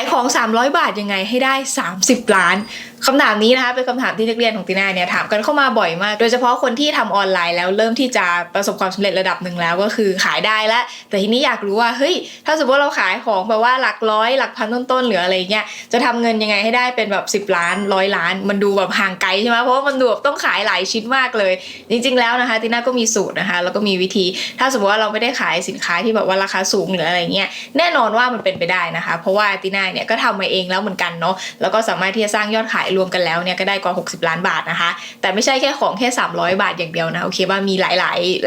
ายของ 300 บาทยังไงให้ได้ 30 ล้านคำถามนี้นะคะเป็นคำถามที่นักเรียนของตีน่าเนี่ยถามกันเข้ามาบ่อยมาก โดยเฉพาะคนที่ทำออนไลน์แล้วเริ่มที่จะประสบความสำเร็จระดับหนึ่งแล้วก็คือขายได้แล้ว แต่ทีนี้อยากรู้ว่าเฮ้ยถ้าสมมติเราขายของแบบว่าหลักร้อยหลักพันต้นๆหรืออะไรเงี้ยจะทำเงินยังไงให้ได้เป็นแบบ 10 ล้านร้อยล้าน มันดูแบบห่างไกลใช่ไหมเพราะว่ามันดูแบบต้องขายหลายชิ้นมากเลย จริง ๆแล้วนะคะตีน่าก็มีสูตรนะคะแล้วก็มีวิธี ถ้าสมมติว่าเราไม่ได้ขายสินค้าที่แบบว่าราคาสูงหรืออะไรเงี้ยแน่นอนว่ามันเป็นไปได้นะคะ เพราะว่าตีน่าเนี่ยก็ทำมาเองแล้วเหมือนกันเนาะแล้วก็สามารถที่จะสร้างยอดขายรวมกันแล้วเนี่ยก็ได้กว่า 60 ล้านบาทนะคะ แต่ไม่ใช่แค่ของแค่ 300 บาทอย่างเดียวนะโอเคว่ามีหลาย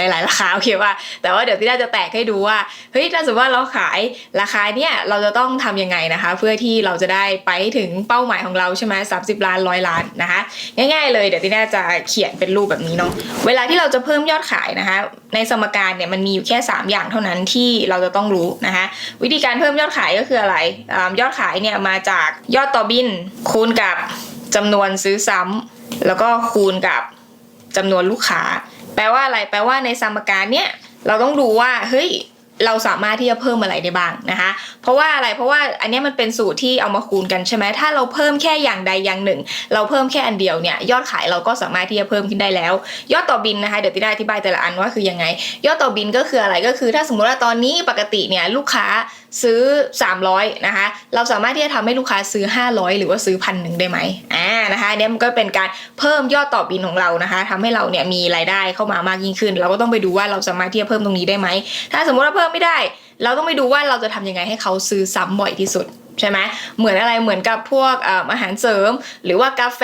ๆ หลาย ๆ ราคาโอเคว่า แต่ว่าเดี๋ยวตีน่าจะแตกให้ดูว่าเฮ้ยถ้าสมมติว่าเราขายราคาเนี่ยเราจะต้องทำยังไงนะคะ เพื่อที่เราจะได้ไปถึงเป้าหมายของเราใช่ไหม30ล้านร้อยล้านนะคะ ง่าย ๆ เลยเดี๋ยวตีน่าจะเขียนเป็นรูปแบบนี้เนาะเวลาที่เราจะเพิ่มยอดขายนะคะ ในสมการเนี่ยมันมีอยู่แค่ 3 อย่างเท่านั้นที่เราจะต้องรู้นะคะ วิธีการเพิ่มยอดขายก็คืออะไรยอดขายเนี่ยมาจากยอดต่อบิน คูณกับจำนวนซื้อซ้ำแล้วก็คูณกับจำนวนลูกค้า แปลว่าอะไรแปลว่าในสมการเนี่ยเราต้องดูว่าเฮ้ยเราสามารถที่จะเพิ่มอะไรได้บ้างนะคะ เพราะว่าอะไร เพราะว่าอันเนี้ยมันเป็นสูตรที่เอามาคูณกันใช่ไหม ถ้าเราเพิ่มแค่อย่างใดอย่างหนึ่ง เราเพิ่มแค่อันเดียวเนี่ยยอดขายเราก็สามารถที่จะเพิ่มขึ้นได้แล้ว ยอดต่อบินนะคะเดี๋ยวที่ได้อธิบายแต่ละอันว่าคือยังไง ยอดต่อบินก็คืออะไรก็คือ ถ้าสมมติว่าตอนนี้ปกติเนี่ยลูกค้า ซื้อ 300นะคะเราสามารถที่จะทำให้ลูกค้าซื้อ 500 หรือว่าซื้อพันหนึ่งได้ไหมอ่านะคะเนี่ยมันก็เป็นการเพิ่มยอดต่อบินของเรานะคะทำให้เราเนี่ยมีรายได้เข้ามามากยิ่งขึ้น เราก็ต้องไปดูว่าเราสามารถที่จะเพิ่มตรงนี้ได้ไหมถ้าสมมติว่าเพิ่มไม่ได้ เราต้องไปดูว่าเราจะทำยังไงให้เขาซื้อซ้ำบ่อยที่สุด ใช่ไหมเหมือนอะไรเหมือนกับพวกอาหารเสริม หรือว่ากาแฟ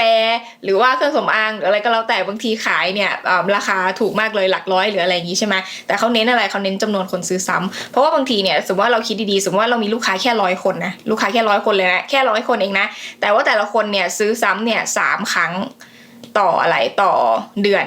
หรือว่าเครื่องสำอางหรืออะไรก็แล้วแต่บางทีขายเนี่ยราคาถูกมากเลยหลักร้อยหรืออะไรอย่างนี้ใช่ไหมแต่เขาเน้นอะไรเขาเน้นจำนวนคนซื้อซ้ำเพราะว่าบางทีเนี่ยสมมติว่าเราคิดดีๆสมมติว่าเรามีลูกค้าแค่ร้อยคนนะลูกค้าแค่ร้อยคนเลยนะแค่ร้อยคนเองนะแต่ว่าแต่ละคนเนี่ยซื้อซ้ำเนี่ยสามครั้งต่ออะไรต่อเดือน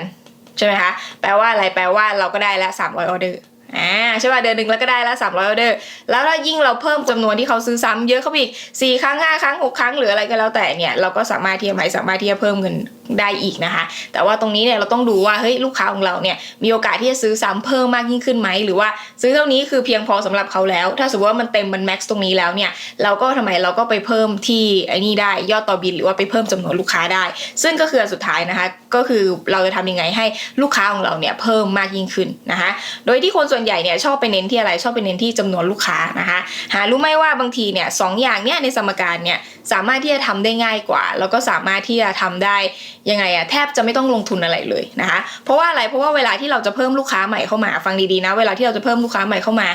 ใช่ไหมคะแปลว่าอะไรแปลว่าเราก็ได้ละสามร้อยออเดอร์ อ่าใช่ป่ะเดือนหนึ่งแล้วก็ได้ละสามร้อยออเดอร์แล้วถ้ายิ่งเราเพิ่มจำนวนที่เขาซื้อซ้ำเยอะเข้าไปอีกสี่ครั้งห้าครั้งหกครั้งหรืออะไรก็แล้วแต่เนี่ยเราก็สามารถที่จะหม่สามารถที่จะเพิ่มเงิน ได้อีกนะคะ แต่ว่าตรงนี้เนี่ยเราต้องดูว่าเฮ้ยลูกค้าของเราเนี่ยมีโอกาสที่จะซื้อซ้ำเพิ่มมากยิ่งขึ้นไหมหรือว่าซื้อเท่านี้คือเพียงพอสำหรับเขาแล้ว ถ้าสมมติว่ามันเต็มมันแม็กซ์ตรงนี้แล้วเนี่ยเราก็ทำไมเราก็ไปเพิ่มที่ไอ้นี่ได้ยอดต่อบินหรือว่าไปเพิ่มจำนวนลูกค้าได้ ซึ่งก็คืออันสุดท้ายนะคะ ก็คือเราจะทำยังไงให้ลูกค้าของเราเนี่ยเพิ่มมากยิ่งขึ้นนะคะ โดยที่คนส่วนใหญ่เนี่ยชอบไปเน้นที่อะไรชอบไปเน้นที่จำนวนลูกค้านะคะหารู้ไหมว่าบางทีเนี่ยสองอย่างเนี่ยในสมการเนี่ยสามารถที่จะทำได้ง่ายกว่า แล้วก็สามารถที่จะทำได้ยังไงอะแทบจะไม่ต้องลงทุนอะไรเลยนะคะ เพราะว่าอะไรเพราะว่าเวลาที่เราจะเพิ่มลูกค้าใหม่เข้ามาฟังดีๆนะเวลาที่เราจะเพิ่มลูกค้าใหม่เข้ามา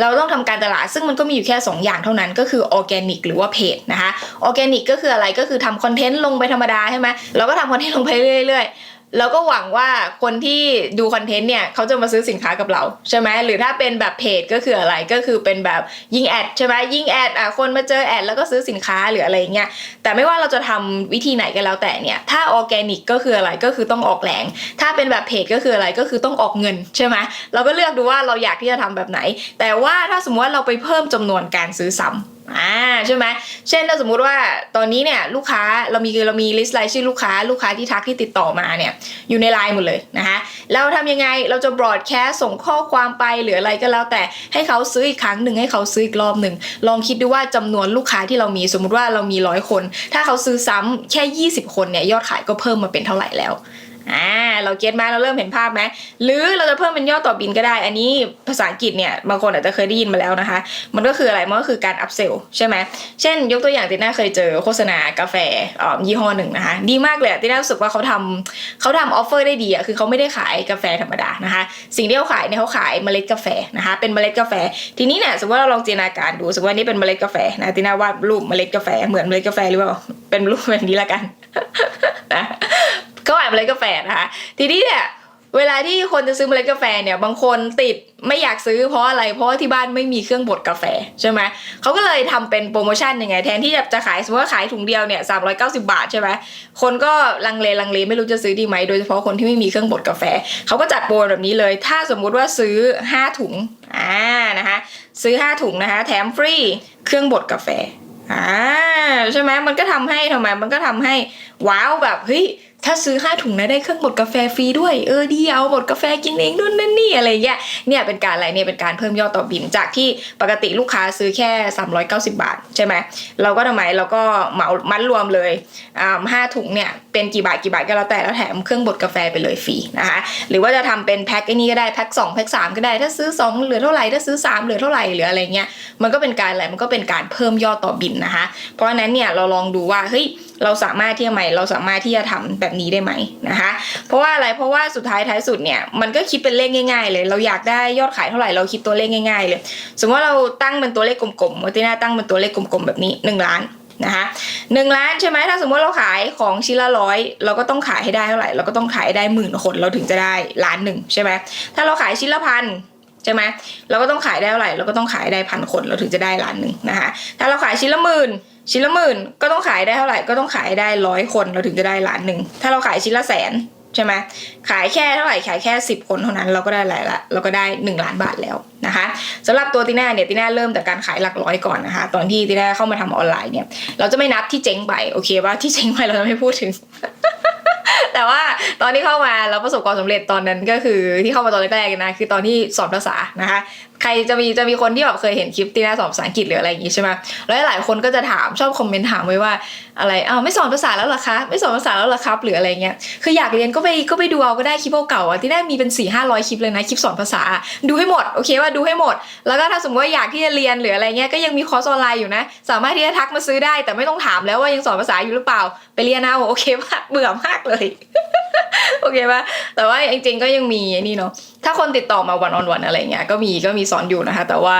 เราต้องทำการตลาดซึ่งมันก็มีอยู่แค่สองอย่างเท่านั้นก็คือออร์แกนิกหรือว่าเพจนะคะออร์แกนิกก็คืออะไรก็คือทำคอนเทนต์ลงไปธรรมดาใช่ไหมเราก็ทำคอนเทนต์ลงไปเรื่อยๆ เราก็หวังว่าคนที่ดูคอนเทนต์เนี่ยเขาจะมาซื้อสินค้ากับเราใช่ไหมหรือถ้าเป็นแบบเพจก็คืออะไรก็คือเป็นแบบยิงแอดใช่ไหมยิงแอดอะคนมาเจอแอดแล้วก็ซื้อสินค้าหรืออะไรเงี้ยแต่ไม่ว่าเราจะทำวิธีไหนก็แล้วแต่เนี่ยถ้าออร์แกนิกก็คืออะไรก็คือต้องออกแรงถ้าเป็นแบบเพจก็คืออะไรก็คือต้องออกเงินใช่ไหมเราก็เลือกดูว่าเราอยากที่จะทำแบบไหน แต่ว่าถ้าสมมติว่าเราไปเพิ่มจำนวนการซื้อซ้ำ อ่าใช่ไหมเช่นถ้าสมมุติว่าตอนนี้เนี่ยลูกค้าเรามีเรามีลิสต์รายชื่อลูกค้า ลูกค้าที่ทักที่ติดต่อมาเนี่ยอยู่ในไลน์หมดเลยนะคะเราทำยังไงเราจะบรอดแคสส่งข้อความไปหรืออะไรก็แล้วแต่ให้เขาซื้ออีกครั้งหนึ่งให้เขาซื้ออีกรอบหนึ่งลองคิดดูว่าจำนวนลูกค้าที่เรามีสมมุติว่าเรามีร้อยคน ถ้าเขาซื้อซ้ำแค่ 20 คนเนี่ยยอดขายก็เพิ่มมาเป็นเท่าไหร่แล้ว อ่าเราเก็ตไหมเราเริ่มเห็นภาพไหมหรือเราจะเพิ่มเป็นยอดต่อบินก็ได้ อันนี้ภาษาอังกฤษเนี่ยบางคนอาจจะเคยได้ยินมาแล้วนะคะ มันก็คืออะไรมันก็คือการอัพเซลใช่ไหมเช่น ยกตัวอย่างติน่าเคยเจอโฆษณากาแฟอ่อยี่ห้อหนึ่งนะคะ ดีมากเลยติน่ารู้สึกว่าเขาทำเขาทำออฟเฟอร์ได้ดีอะคือเขาไม่ได้ขายกาแฟธรรมดานะคะ สิ่งที่เขาขายเนี่ยเขาขายเมล็ดกาแฟนะคะ เป็นเมล็ดกาแฟ ทีนี้เนี่ยสมมติว่าเราลองจินตนาการดูสมมติว่านี่เป็นเมล็ดกาแฟนะติน่าวาดรูปเมล็ดกาแฟเหมือนเมล็ดกาแฟหรือเปล่าเป็นรูปแบบนี้ละกันนะ ก็แบบเมล็ดกาแฟนะคะทีนี้เนี่ยเวลาที่คนจะซื้อเมล็ดกาแฟเนี่ยบางคนติดไม่อยากซื้อเพราะอะไรเพราะว่าที่บ้านไม่มีเครื่องบดกาแฟใช่ไหมเขาก็เลยทำเป็นโปรโมชั่นยังไง แทนที่จะจะขายสมมติว่าขายถุงเดียวเนี่ยสามบาทใช่ไหมคนก็ลังเลลังเลไม่รู้จะซื้อดีไหมโดยเฉพาะคนที่ไม่มีเครื่องบดกาแฟเขาก็จัดโปรแบบนี้เลย ถ้าสมมุติว่าซื้อ5ถุงอ่านะคะซื้อ5ถุงนะคะแถมฟรีเครื่องบดกาแฟอ่าใช่ไหมมันก็ทำให้ทำไมมันก็ทำให้ว้าวแบบเฮ้ย ถ้าซื้อ 5 ถุงนะได้เครื่องบดกาแฟฟรีด้วย เออดีเอาบดกาแฟกินเองนู่นนั่นนี่อะไรเงี้ย เนี่ยเป็นการอะไรเนี่ยเป็นการเพิ่มยอดต่อบินจากที่ปกติลูกค้าซื้อแค่ 390 บาท ใช่ไหม เราก็ทำไมเราก็เหมามัดรวมเลยอ่าห้าถุงเนี่ยเป็นกี่บาทกี่บาทก็แล้วแต่แล้วแถมเครื่องบดกาแฟไปเลยฟรีนะคะ หรือว่าจะทำเป็นแพ็คไอ้นี่ก็ได้แพ็ค2แพ็ค3ก็ได้ ถ้าซื้อ 2 เหลือเท่าไหร่ถ้าซื้อ 3 เหลือเท่าไหร่หรืออะไรเงี้ย มันก็เป็นการอะไรมันก็เป็นการเพิ่มยอดต่อบินนะคะ เพราะฉะนั้นเนี่ยเราลองดูว่าเฮ้ย เราสามารถที่จะไหมเราสามารถที่จะทำแบบนี้ได้ไหมนะคะ เพราะว่าอะไรเพราะว่าสุดท้ายท้ายสุดเนี่ยมันก็คิดเป็นเลขง่ายๆ เลย เราอยากได้ยอดขายเท่าไหร่เราคิดตัวเลขง่ายๆ เลย สมมติว่าเราตั้งเป็นตัวเลขกลมๆวัติน่าตั้งเป็นตัวเลขกลมๆแบบนี้ 1 ล้านนะคะหนึ่งล้านใช่ไหมถ้าสมมติเราขายของชิ้นละร้อยเราก็ต้องขายให้ได้เท่าไหร่เราก็ต้องขายได้หมื่นคนเราถึงจะได้ล้านหนึ่งใช่ไหมถ้าเราขายชิ้นละพันใช่ไหมเราก็ต้องขายได้เท่าไหร่เราก็ต้องขายได้พันคนเราถึงจะได้ล้านหนึ่งนะคะถ้าเราขายชิ้นละหมื่น ชิ้นละหมื่นก็ต้องขายได้เท่าไหร่ก็ต้องขายได้ร้อยคนเราถึงจะได้ล้านหนึ่งถ้าเราขายชิ้นละแสนใช่ไหมขายแค่เท่าไหร่ขายแค่ 10 คนเท่านั้นเราก็ได้หลายละเราก็ได้ 1 ล้านบาทแล้วนะคะสำหรับตัวตีน่าเนี่ยตีน่าเริ่มจากการขายหลักร้อยก่อนนะคะ ตอนที่ตีน่าเข้ามาทำออนไลน์เนี่ย เราจะไม่นับที่เจ๊งไปโอเคว่าที่เจ๊งไปเราจะไม่พูดถึง แต่ว่าตอนที่เข้ามาเราประสบความสำเร็จตอนนั้นก็คือที่เข้ามาตอนแรกๆนะคือตอนที่สอนภาษานะคะใครจะมีจะมีคนที่แบบเคยเห็นคลิปตีน่าสอนภาษาอังกฤษหรืออะไรอย่างงี้ใช่ไหมแล้วหลายคนก็จะถามชอบคอมเมนต์ถามไว้ว่าอะไรอ้าวไม่สอนภาษาแล้วหรอคะไม่สอนภาษาแล้วหรอครับหรืออะไรเงี้ยคืออยากเรียนก็ไปก็ไปดูเอาก็ได้คลิปเก่าๆอะที่น่ามีเป็น4ี่ห้าร้อยคลิปเลยนะคลิปสอนภาษาดูให้หมดโอเคว่าดูให้หมด แล้วก็ถ้าสมมติว่าอยากที่จะเรียนหรืออะไรเงี้ยก็ยังมีคอร์สออนไลน์อยู่นะ สามารถที่จะทักมาซื้อได้ แต่ไม่ต้องถามแล้วว่ายังสอนภาษาอยู่หรือเปล่าไปเรียนเอาโอเคป่ะเบื่อมากเลยโอเคป่ะแต่ว่าจริงๆก็ยังมีนี่เนาะถ้าคนติดต่อมาวันออนวันอะไรเงี้ยก็มีก็มีสอนอยู่นะคะ แต่ว่า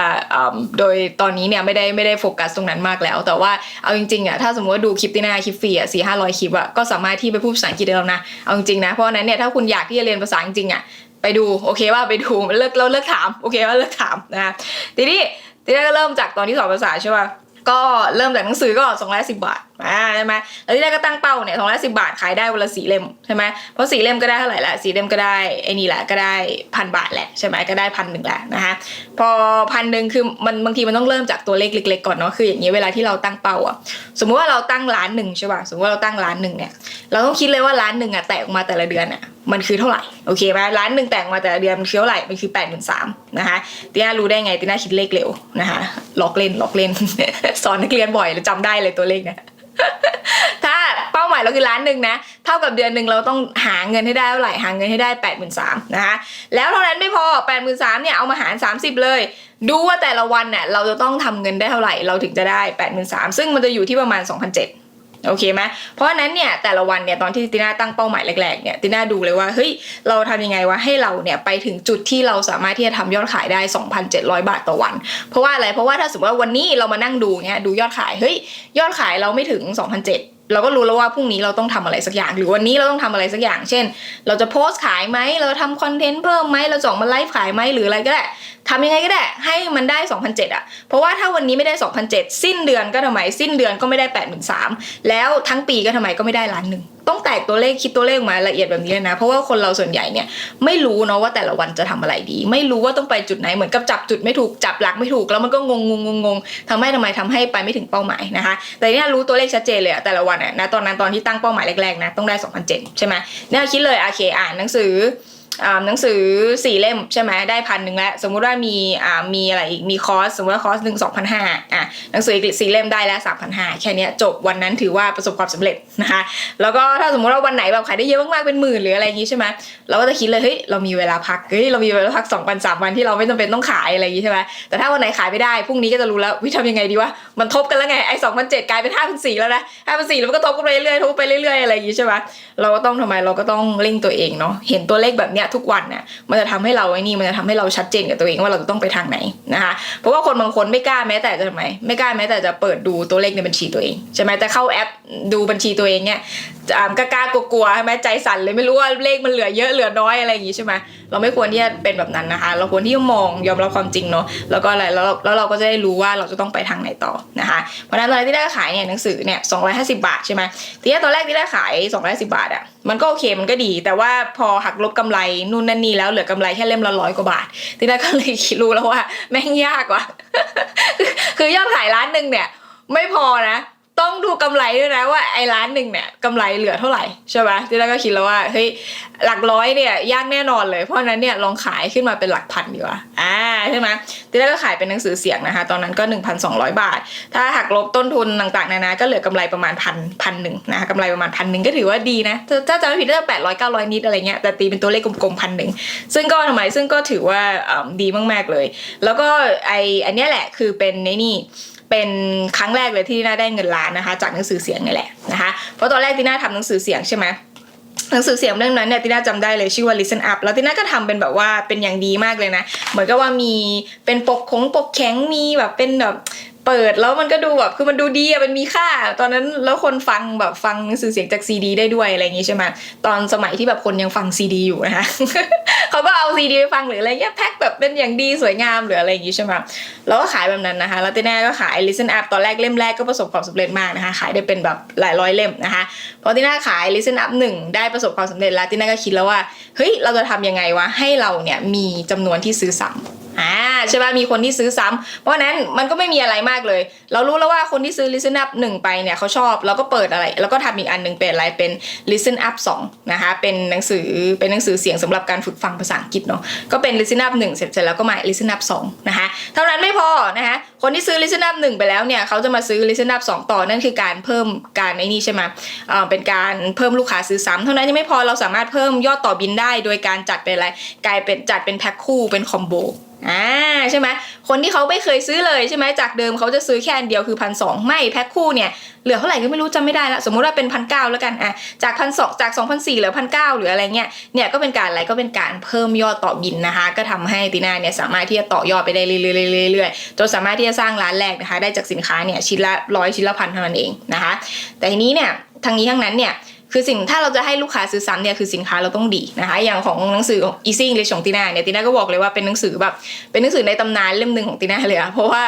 โดยตอนนี้เนี่ยไม่ได้ไม่ได้โฟกัสตรงนั้นมากแล้ว แต่ว่าเอาจริงๆอะถ้าสมมติว่าดูคลิปที่หน้าคลิปฟรีอะสี่ห้าร้อยคลิปอะก็สามารถที่ไปพูดภาษาอังกฤษได้แล้วนะเอาจริงๆนะเพราะนั้นเนี่ยถ้าคุณอยากที่จะเรียนภาษาจริงๆอะไปดูโอเคว่าไปดูเลิกเราเลิกถามโอเคว่าเลิกถามนะคะทีนี้ทีนี้ก็เริ่มจากตอนที่สอนภาษาใช่ป่ะก็เริ่มจากหนังสือก็สองร้อยสิบบาทอ่าใช่ไหมแล้วที่แรกก็ตั้งเป้าเนี่ยสองร้อยสิบาทขายได้วันละสี่เล่มใช่ไหมเพราะสี่เล่มก็ได้เท่าไหร่ละสี่เล่มก็ได้ไอ้นี่แหละก็ได้พันบาทแหละใช่ไหมก็ได้พันหนึ่งแหละนะคะพอพันหนึ่งคือมันบางทีมันต้องเริ่มจากตัวเลขเล็กๆก่อนเนาะคืออย่างนี้เวลาที่เราตั้งเป้าอะสมมุติว่าเราตั้งล้านหนึ่งใช่ป่ะสมมติว่าเราตั้งล้านหนึ่งเนี่ยเราต้องคิดเลยว่าล้านหนึ่งอะแตกออกมาแต่ละเดือนอะมันคือเท่าไหร่โอเคไหมล้านหนึ่งแตกออกมาแต่ละเดือนมันคือเท่าไหร่มันคือแปดหมื่นสามนะคะตีน่ารู้ได้ไงตีน่าคิดเลขเร็วนะคะล็อกเล่นล็อกเล่น สอนนักเรียนบ่อยแล้วจำได้เลยตัวเลขเนี่ย ถ้าเป้าหมายเราคือล้านหนึ่งนะ เท่ากับเดือนหนึ่งเราต้องหาเงินให้ได้เท่าไหร่หาเงินให้ได้แปดหมื่นสามนะคะแล้วเท่านั้นไม่พอแปดหมื่นสามเนี่ยเอามาหารสามสิบเลย ดูว่าแต่ละวันเนี่ยเราจะต้องทำเงินได้เท่าไหร่เราถึงจะได้แปดหมื่นสามซึ่งมันจะอยู่ที่ประมาณสองพันเจ็ด โอเคไหมเพราะฉะนั้นเนี่ยแต่ละวันเนี่ยตอนที่ติน่าตั้งเป้าหมายแรกๆเนี่ยติน่าดูเลยว่าเฮ้ยเราทำยังไงวะให้เราเนี่ยไปถึงจุดที่เราสามารถที่จะทำยอดขายได้ 2,700 บาทต่อวัน เพราะว่าอะไรเพราะว่าถ้าสมมติว่าวันนี้เรามานั่งดูเนี่ยดูยอดขายเฮ้ยยอดขายเราไม่ถึง 2,700 เราก็รู้แล้วว่าพรุ่งนี้เราต้องทำอะไรสักอย่าง หรือวันนี้เราต้องทำอะไรสักอย่าง เช่น เราจะโพสต์ขายไหมเราทำคอนเทนต์เพิ่มไหมเราจ่องมาไลฟ์ขายไหมหรืออะไรก็ได้ทำยังไงก็ได้ให้มันได้ 2,007 อะ เพราะว่าถ้าวันนี้ไม่ได้ 2,007 สิ้นเดือนก็ทำไมสิ้นเดือนก็ไม่ได้83,000แล้วทั้งปีก็ทำไมก็ไม่ได้ล้านหนึ่ง ต้องแตกตัวเลขคิดตัวเลขมาละเอียดแบบนี้เลยนะ เพราะว่าคนเราส่วนใหญ่เนี่ยไม่รู้เนาะว่าแต่ละวันจะทำอะไรดี ไม่รู้ว่าต้องไปจุดไหนเหมือนกับจับจุดไม่ถูกจับหลักไม่ถูกแล้วมันก็งงงงงงทำให้ทำไมทำให้ไปไม่ถึงเป้าหมายนะคะ แต่เนี่ยรู้ตัวเลขชัดเจนเลยอะแต่ละวันอะนะตอนนั้นตอนที่ตั้งเป้าหมายแรกๆนะต้องได้2,007ใช่ไหมเนี่ยคิดเลยโอเคอ่านหนังสือ หนังสือสี่เล่มใช่ไหมได้พันหนึ่งแล้ว สมมุติว่ามีอ่ามีอะไรอีกมีคอร์สสมมติว่าคอร์สหนึ่งสองพันห้าอะหนังสืออีกสี่เล่มได้แล้วสามพันห้าแค่นี้จบวันนั้นถือว่าประสบความสำเร็จนะคะแล้วก็ถ้าสมมติว่าวันไหนแบบขายได้เยอะมากๆเป็นหมื่นหรืออะไรอย่างงี้ใช่ไหมเราก็จะคิดเลยเฮ้ยเรามีเวลาพักเฮ้ยเรามีเวลาพักสองวันสามวันที่เราไม่จำเป็นต้องขายอะไรอย่างงี้ใช่ไหมแต่ถ้าวันไหนขายไม่ได้พรุ่งนี้ก็จะรู้แล้ววิทำยังไงดีวะมันทบกันแล้วไงไอ้สองพันเจ็ดกลายเป็นห้าพันสี่แล้วนะห้าพันสี่แล้วมันก็ทบกันไปเรื่อยๆทบไปเรื่อยๆอะไรอย่างงี้ใช่ไหมเราก็ต้องทำไมเราก็ต้องเร่งตัวเองเนาะเห็นตัวเลขแบบเนี้ยทุกวันเนี่ยมันจะทำให้เราไอ้นี่มันจะทำให้เราชัดเจนกับตัวเองว่าเราจะต้องไปทางไหนนะคะเพราะว่าคนบางคนไม่กล้าแม้แต่จะทำไมไม่กล้าแม้แต่จะเปิดดูตัวเลขในบัญชีตัวเองใช่ไหมแต่เข้าแอปดูบัญชีตัวเองเนี่ยอ่ากล้ากลัวๆใช่ไหมใจสั่นเลยไม่รู้ว่าเลขมันเหลือเยอะเหลือน้อยอะไรอย่างงี้ใช่ไหมเราไม่ควรที่จะเป็นแบบนั้นนะคะ เราควรที่จะมองยอมรับความจริงเนาะแล้วก็อะไรแล้วแล้วเราก็จะได้รู้ว่าเราจะต้องไปทางไหนต่อนะคะเพราะฉะนั้นตอนแรกที่ได้ขายเนี่ยหนังสือเนี่ย250บาทใช่ไหมทีนี้ตอนแรกที่ได้ขาย250บาทอะมันก็โอเคมันก็ดี แต่ว่าพอหักลบกำไรนู่นนั่นนี่แล้วเหลือกำไรแค่เล่มละร้อยกว่าบาท ทีนั้นก็เลยรู้แล้วว่า แม่งยากว่ะคือยอดขายร้านหนึ่งเนี่ย ไม่พอนะ ต้องดูกำไรด้วยนะว่าไอ้ร้านหนึ่งเนี่ยกำไรเหลือเท่าไหร่ใช่ไหมที่แรกก็คิดแล้วว่าเฮ้ยหลักร้อยเนี่ยยากแน่นอนเลย เพราะนั้นเนี่ยลองขายขึ้นมาเป็นหลักพันดีกว่าอ่าใช่ไหมที่แรกก็ขายเป็นหนังสือเสียงนะคะ ตอนนั้นก็ 1,200 บาท ถ้าหักลบต้นทุนต่างๆนานาก็เหลือกำไรประมาณพันพันหนึ่งนะคะกำไรประมาณพันหนึ่งก็ถือว่าดีนะถ้าจำไม่ผิดน่าจะแปดร้อยเก้าร้อยนิดอะไรเงี้ยแต่ตีเป็นตัวเลขกลมๆพันหนึ่งซึ่งก็ทำไมซึ่งก็ถือว่าดีมากๆเลย แล้วก็ไออันนี้แหละคือเป็นในนี่ เป็นครั้งแรกเลยที่น่าได้เงินล้านนะคะ จากหนังสือเสียงนี่แหละนะคะเพราะตอนแรกที่น่าทำหนังสือเสียงใช่ไหมหนังสือเสียงเรื่องนั้นเนี่ยติน่าจำได้เลยชื่อว่า listen up แล้วติน่าก็ทำเป็นแบบว่าเป็นอย่างดีมากเลยนะ เหมือนกับว่ามีเป็นปกของปกแข็งมีแบบเป็นแบบ เปิดแล้วมันก็ดูแบบคือมันดูดีอะมันมีค่า ตอนนั้นแล้วคนฟังแบบฟังหนังสือเสียงจากซีดี ได้ด้วยอะไรอย่างงี้ใช่ไหมตอนสมัยที่แบบคนยังฟังซีดี อยู่นะคะเขาก็เอาซีดีไปฟังหรืออะไรเงี้ยแพ็คแบบเป็นอย่างดีสวยงามหรืออะไรอย่างงี้ใช่ไหมแล้วก็ขายแบบนั้นนะคะแล้วตีน่ก็ขาย listen up ตอนแรกเล่มแรกก็ประสบความสำเร็จมากนะคะ ขายได้เป็นแบบหลายร้อยเล่มนะคะพอตีน่ขาย listen up หนึ่งได้ประสบความสำเร็จแล้วตีน่ก็คิดแล้วว่าเฮ้ยเราจะทำยังไงวะให้เราเนี่ยมีจำนวนที่ซื้อซ้ำ อ่าใช่ป่ะมีคนที่ซื้อซ้ำเพราะนั้นมันก็ไม่มีอะไรมากเลย เรารู้แล้วว่าคนที่ซื้อ listen up หนึ่งไปเนี่ยเขาชอบเราก็เปิดอะไร แล้วก็ทำอีกอันหนึ่งเป็นอะไรเป็น listen up สองนะคะเป็นหนังสือเป็นหนังสือเสียงสำหรับการฝึกฟังภาษาอังกฤษเนาะก็เป็น listen up หนึ่งเสร็จเสร็จแล้วก็มา listen up สองนะคะเท่านั้นไม่พอนะคะคนที่ซื้อ listen up หนึ่งไปแล้วเนี่ยเขาจะมาซื้อ listen up สองต่อนั่นคือการเพิ่มการไอ้นี่ใช่ไหมเอ่อเป็นการเพิ่มลูกค้าซื้อซ้ำเท่านั้นยังไม่พอเราสามารถเพิ่มยอดต่อบินได้ โดยการจัดเป็นอะไรกลายเป็นจัดเป็นแพ็คคู่เป็นคอมโบ อ่าใช่ไหมคนที่เขาไม่เคยซื้อเลยใช่ไหมจากเดิมเขาจะซื้อแค่อันเดียวคือพันสองไม่แพ็คคู่เนี่ยเหลือเท่าไหร่ก็ไม่รู้จำไม่ได้ละสมมติว่าเป็นพันเก้าแล้วกันอะจากพันสองจากสองพันสี่เหลือพันเก้าหรืออะไรเงี้ยเนี่ยก็เป็นการอะไรก็เป็นการเพิ่มยอดต่อบินนะคะ ก็ทำให้ตีน่าเนี่ยสามารถที่จะต่อยอดไปได้เรื่อยๆเรื่อยๆจนสามารถที่จะสร้างร้านแรกนะคะ ได้จากสินค้าเนี่ยชิ้นละร้อยชิ้นละพันเท่านั้นเองนะคะ แต่ทีนี้เนี่ยทางนี้ทั้งนั้นเนี่ย คือสิ่งถ้าเราจะให้ลูกค้าซื้อซ้ำเนี่ยคือสินค้าเราต้องดีนะคะอย่างของหนังสือของ Easy English ของตีน่าเนี่ยตีน่าก็บอกเลยว่าเป็นหนังสือแบบเป็นหนังสือในตำนานเล่มหนึ่งของตีน่าเลยอะเพราะว่า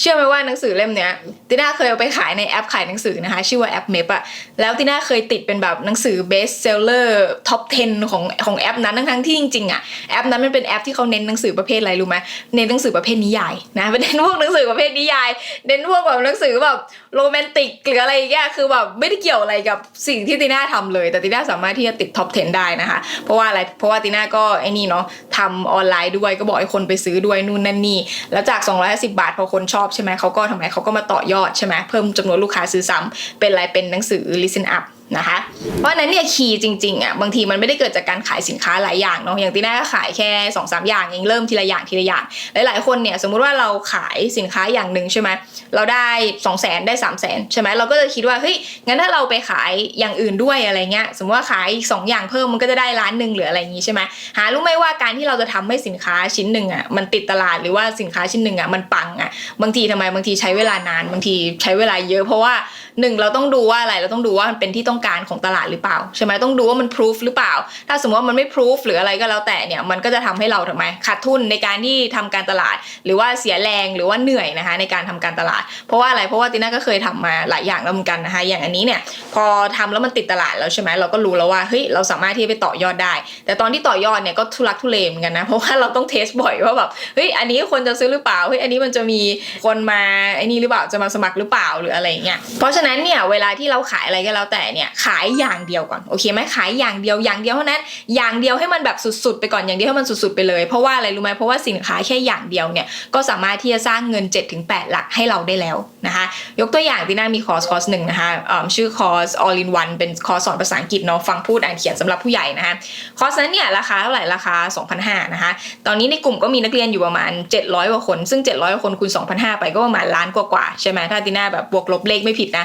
เชื่อไหมว่าหนังสือเล่มเนี้ยตีน่าเคยเอาไปขายในแอปขายหนังสือนะคะชื่อว่าแอปเมปอะแล้วตีน่าเคยติดเป็นแบบหนังสือ best seller top 10 ของของแอปนั้นทั้งที่จริงๆอะแอปนั้นมันเป็นแอปที่เขาเน้นหนังสือประเภทอะไรรู้ไหมเน้นหนังสือประเภทนิยายนะเนเน้นพวกหนังสือประเภทนิยายเน้นพวกแบบหนังสือแบบโรแมนติกหรืออะไรอย่างเงี้ยคือแบบไม่ได้เกี่ยวอะไรกับสิ่งที่ตีน่าทำเลย แต่ตีน่าสามารถที่จะติดท็อป 10 ได้นะคะ เพราะว่าอะไร เพราะว่าตีน่าก็ไอ้นี่เนาะทำออนไลน์ด้วยก็บอกให้คนไปซื้อด้วยนู่นนั่นนี่ แล้วจาก 250 บาทพอคนชอบใช่ไหมเขาก็ทำไมเขาก็มาต่อยอดใช่ไหมเพิ่มจำนวนลูกค้าซื้อซ้ำเป็นอะไรเป็นหนังสือ listen up นะคะ เพราะนั้นเนี่ยคีย์จริงๆอะบางทีมันไม่ได้เกิดจากการขายสินค้าหลายอย่างเนาะอย่างตีน่าก็ขายแค่2อสอย่างเองเริ่มทีละอย่างทีละอย่าง หลาย ๆ คนเนี่ยสมมุติว่าเราขายสินค้าอย่างหนึ่งใช่ไหมเราได้ 2 0 0 0 0 0ได้3 0 0 0 0 0ใช่ไหมเราก็จะคิดว่าเฮ้ยงั้นถ้าเราไปขายอย่างอื่นด้วยอะไรเงี้ยสมมติว่าขายอีกสองอย่างเพิ่มมันก็จะได้ล้านหนึ่งหรืออะไรอย่างงี้ใช่ไหมหารู้ไหมว่าการที่เราจะทำให้สินค้าชิ้นหนึ่งอะมันติดตลาดหรือว่าสินค้าชิ้นหนึ่งอะมันปังอะบางทีทำไมบางทีใช้เวลานานบางทีใช้เวลาเยอะเพราะว่าหนึ่งเราต้องดูว่าอะไรเราต้องดูว่ามันเป็นที่ต้องการของตลาดหรือเปล่าใช่ไหมต้องดูว่ามันพิสูจหรือเปล่า ถ้าสมมติว่ามันไม่พิสูจหรืออะไรก็แล้วแต่เนี่ยมันก็จะทำให้เราทำไมขาดทุนในการที่ทำการตลาด หรือว่าเสียแรงหรือว่าเหนื่อยนะคะในการทำการตลาด เพราะว่าอะไรเพราะว่าติน่าก็เคยทำมาหลายอย่างแล้วเหมือนกันนะคะอย่างอันนี้เนี่ยพอทำแล้วมันติดตลาดแล้วใช่ไหมเราก็รู้แล้วว่าเฮ้ยเราสามารถที่จะไปต่อยอดได้ แต่ตอนที่ต่อยอดเนี่ยก็ทุลักทุเลเหมือนกันนะเพราะว่าเราต้องเทสบ่อยว่าแบบเฮ้ยอันนี้คนจะซื้อหรือเปล่าเฮ้ยอันนี้มันจะมีคนมาไอ้นี่หรือเปล่าจะมาสมัครหรือเปล่าหรืออะไรเงี้ยเพราะฉะนั้นเนี่ยเวลาที่เราขายอะไรก็แล้วแต่เนี่ยขายอย่างเดียวก่อนโอเคไหมขายอย่างเดียวอย่างเดียวเท่านั้น อย่างเดียวให้มันแบบสุดๆ ไปก่อนอย่างเดียวให้มันสุดๆไปเลย เพราะว่าอะไรรู้ไหมเพราะว่าสินค้าแค่อย่างเดียวเนี่ยก็สามารถที่จะสร้างเงิน 7-8 หลักให้เราได้แล้วนะคะยกตัวอย่างที่น่ามีคอร์สคอร์สหนึ่งนะคะชื่อคอร์ส all in one เป็นคอร์สสอนภาษาอังกฤษเนาะฟังพูดอ่านเขียนสำหรับผู้ใหญ่นะคะคอร์สนั้นเนี่ยราคาเท่าไหร่ราคา 2,500นะคะตอนนี้ในกลุ่มก็มีนักเรียนอยู่ประมาณ 700กว่าคน ซึ่ง 700กว่าคนคูณ2,500ไปก็ประมาณล้านกว่าๆใช่ไหมถ้าตีน่าแบบบวกลบเลขไม่ผิดนะ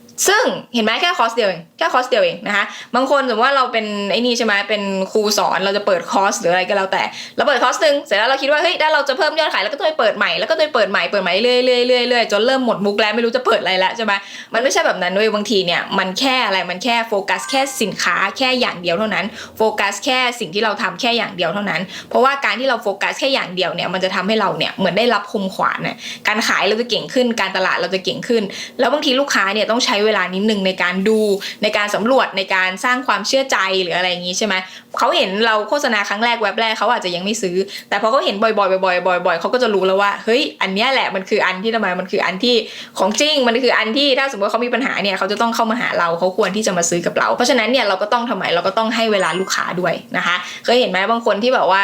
ซึ่งเห็นไหมแค่คอร์สเดียวเองแค่คอร์สเดียวเองนะคะบางคนสมมติว่าเราเป็นไอ้นี่ใช่ไหมเป็นครูสอนเราจะเปิดคอร์สหรืออะไรก็แล้วแต่เราเปิดคอร์สหนึ่งเสร็จแล้วเราคิดว่าเฮ้ยถ้าเราจะเพิ่มยอดขายแล้วก็ต้องไปเปิดใหม่แล้วก็ต้องไปเปิดใหม่เปิดใหม่เรื่อยๆเรื่อยๆเรื่อยจนเริ่มหมดมุกแล้วไม่รู้จะเปิดอะไรแล้วใช่ไหมมันไม่ใช่แบบนั้นเว้ยบางทีเนี่ยมันแค่อะไรมันแค่โฟกัสแค่สินค้าแค่อย่างเดียวเท่านั้นโฟกัสแค่สิ่งที่เราทำแค่อย่างเดียวเท่านั้น เพราะว่าการที่เราโฟกัสแค่อย่างเดียวเนี่ยมันจะทำให้เราเนี่ยเหมือนได้รับคุมขวานน่ะการขายเราจะเก่งขึ้นการตลาดเราจะเก่งขึ้น แล้วบางทีลูกค้าเนี่ยต้องใช้เวลานิดนึงในการดูในการสำรวจในการสร้างความเชื่อใจหรืออะไรอย่างนี้ใช่ไหมเขาเห็นเราโฆษณาครั้งแรกเว็บแรกเขาอาจจะยังไม่ซื้อ แต่พอเขาเห็นบ่อยๆบ่อยๆบ่อยๆเขาก็จะรู้แล้วว่าเฮ้ยอันเนี้ยแหละมันคืออันที่ทำไมมันคืออันที่ของจริงมันคืออันที่ถ้าสมมติเขามีปัญหาเนี่ยเขาจะต้องเข้ามาหาเราเขาควรที่จะมาซื้อกับเรา เพราะฉะนั้นเนี่ยเราก็ต้องทำไมเราก็ต้องให้เวลาลูกค้าด้วยนะคะเคยเห็นไหมบางคนที่แบบว่า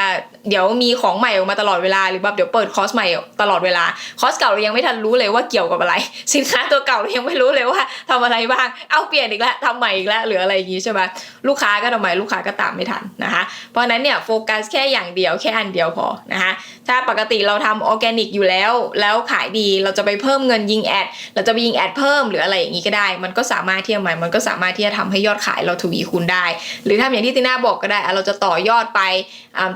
เดี๋ยวมีของใหม่ออกมาตลอดเวลาหรือแบบเดี๋ยวเปิดคอร์สใหม่ตลอดเวลาคอร์สเก่าเรายังไม่ทันรู้เลยว่าเกี่ยวกับอะไร สินค้าตัวเก่าเรายังไม่รู้เลยว่าทำอะไรบ้าง เอาเปลี่ยนอีกแล้วทำใหม่อีกแล้วหรืออะไรอย่างงี้ใช่ไหมลูกค้าก็ทำไมลูกค้าก็ตามไม่ทันนะคะเพราะนั้นเนี่ยโฟกัสแค่อย่างเดียวแค่อันเดียวพอนะคะถ้าปกติเราทำออร์แกนิกอยู่แล้ว แล้วขายดีเราจะไปเพิ่มเงินยิงแอดเราจะไปยิงแอดเพิ่มหรืออะไรอย่างงี้ก็ได้ มันก็สามารถที่จะหมายมันก็สามารถที่จะทำให้ยอดขายเราทวีคูณได้ หรือถ้าอย่างที่ติน่าบอกก็ได้เราจะต่อยอดไป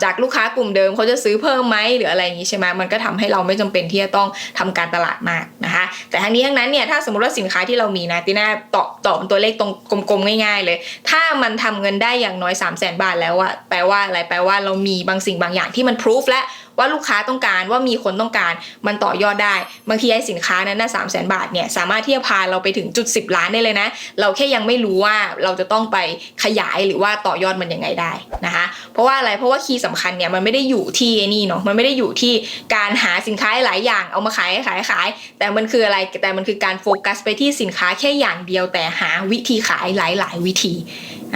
จากลูกค้ากลุ่มเดิมเขาจะซื้อเพิ่มไหมหรืออะไรอย่างนี้ใช่ไหมมันก็ทำให้เราไม่จำเป็นที่จะต้องทำการตลาดมากนะคะแต่ทั้งนี้ทั้งนั้นเนี่ยถ้าสมมติว่าสินค้าที่เรามีนะติน่าตอบตอบเป็นตัวเลขตรงกลมๆง่าย ๆ เลย ถ้ามันทำเงินได้อย่างน้อย3 0 0แสนบาทแล้วอะแปลว่าอะไรแปลว่าเรามีบางสิ่งบางอย่างที่มันพิสูจและ ว่าลูกค้าต้องการว่ามีคนต้องการมันต่อยอดได้บางทีไอ้สินค้านั้นนะสามแสนบาทเนี่ยสามารถที่จะพาเราไปถึงจุด 10 ล้านได้เลยนะ เราแค่ยังไม่รู้ว่าเราจะต้องไปขยายหรือว่าต่อยอดมันยังไงได้นะคะเพราะว่าอะไรเพราะว่าคีย์สำคัญเนี่ยมันไม่ได้อยู่ที่นี่เนาะมันไม่ได้อยู่ที่การหาสินค้าหลายอย่างเอามาขายขายขาย แต่มันคืออะไรแต่มันคือการโฟกัสไปที่สินค้าแค่อย่างเดียวแต่หาวิธีขายหลาย ๆ วิธี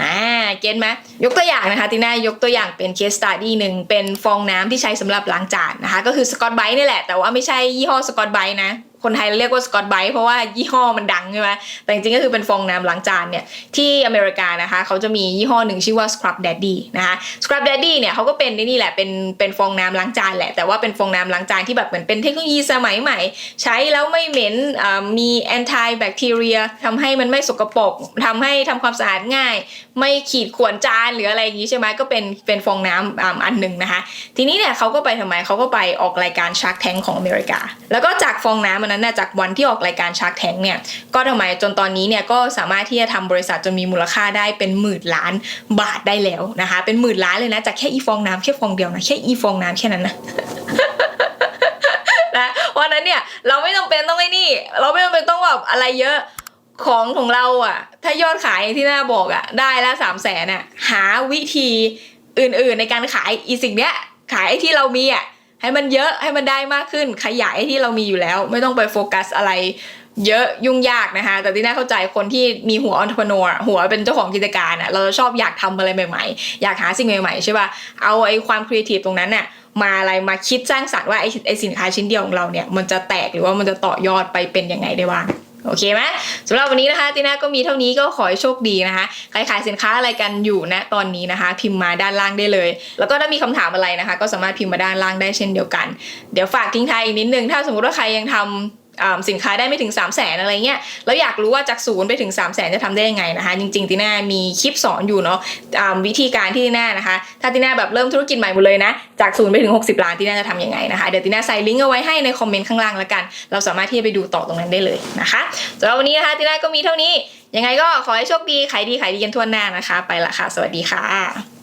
อ่าเก็ตไหมยกตัวอย่างนะคะตีน่ายกตัวอย่างเป็นเคสตัดดี้หนึ่งเป็นฟองน้ำที่ใช้สำหรับล้างจานนะคะ ก็คือสกอตไบร์นี่แหละ แต่ว่าไม่ใช่ยี่ห้อสกอตไบรท์นะ คนไทยเรียกว่าสกอตไบท์เพราะว่ายี่ห้อมันดังใช่ไหมแต่จริงๆก็คือเป็นฟองน้ำล้างจานเนี่ยที่อเมริกานะคะเขาจะมียี่ห้อหนึ่งชื่อว่า Scrub Daddy นะคะ Scrub Daddy เนี่ยเขาก็เป็นนี่แหละเป็นเป็นฟองน้ำล้างจานแหละแต่ว่าเป็นฟองน้ำล้างจานที่แบบเหมือนเป็นเทคโนโลยีสมัยใหม่ ใช้แล้วไม่เหม็นอ่ามี anti bacteria ทำให้มันไม่สกปรกทำให้ทำความสะอาดง่าย ไม่ขีดข่วนจานหรืออะไรอย่างนี้ใช่ไหมก็เป็นเป็นฟองน้ำอ่าอันหนึ่งนะคะ ทีนี้เนี่ยเขาก็ไปทำไมเขาก็ไปออกรายการ Shark Tank ของอเมริกา แล้วก็จากฟองน้ำอันนั้นน่ะจากวันที่ออกรายการ Shark Tank เนี่ยก็ทำไมจนตอนนี้เนี่ยก็สามารถที่จะทำบริษัทจนมีมูลค่าได้เป็นหมื่นล้านบาทได้แล้วนะคะ เป็นหมื่นล้านเลยนะจากแค่อีฟองน้ำแค่ฟองเดียวนะแค่อีฟองน้ำแค่นั้นนะนะเพราะนั้นเนี่ยเราไม่จำเป็นต้องไอ้นี่ เราไม่จำเป็นต้องแบบอะไรเยอะของของเราอะ ถ้ายอดขายที่หน้าบอกอะ ได้ละสามแสนอะ หาวิธีอื่นๆในการขายอีสิ่งเนี้ย ขายไอ้ที่เรามีอะ ให้มันเยอะให้มันได้มากขึ้นขยายไอ้ที่เรามีอยู่แล้ว ไม่ต้องไปโฟกัสอะไร เยอะยุ่งยากนะคะ แต่ที่น่าเข้าใจคนที่มีหัว entrepreneur หัวเป็นเจ้าของกิจการอะเราจะชอบอยากทำอะไรใหม่ๆ อยากหาสิ่งใหม่ๆใช่ป่ะเอาไอ้ความครีเอทีฟตรงนั้นน่ะมาอะไรมาคิดสร้างสรรค์ว่าไอ้ไอ้สินค้าชิ้นเดียวของเราเนี่ยมันจะแตกหรือว่ามันจะต่อยอดไปเป็นยังไงได้บ้าง โอเคไหมสำหรับวันนี้นะคะตีน่าก็มีเท่านี้ก็ขอให้โชคดีนะคะใครขายสินค้าอะไรกันอยู่นะตอนนี้นะคะ พิมพ์มาด้านล่างได้เลย แล้วก็ถ้ามีคำถามอะไรนะคะ ก็สามารถพิมพ์มาด้านล่างได้เช่นเดียวกัน เดี๋ยวฝากทิ้งท้ายอีกนิดนึงถ้าสมมติว่าใครยังทำอ่า สินค้าได้ไม่ถึง 3 0 0แสนอะไรเงี้ยแล้วอยากรู้ว่าจากศูนย์ไปถึง 3 0 0แสนจะทำได้ยังไงนะคะ จริงๆติน่ามีคลิปสอนอยู่เนาะวิธีการที่ติน่านะคะ ถ้าติน่าแบบเริ่มธุรกิจใหม่หมดเลยนะ จากศูนย์ไปถึง 60 ล้านติน่าจะทำยังไงนะคะเดี๋ยวติน่าใส่ลิงก์เอาไว้ให้ในคอมเมนต์ข้างล่างแล้วกัน เราสามารถที่จะไปดูต่อตรงนั้นได้เลยนะคะสำหรับวันนี้นะคะติน่าก็มีเท่านี้ยังไงก็ขอให้โชคดีขายดีขายดีกันทั่วหน้านะคะ ไปละค่ะ สวัสดีค่ะ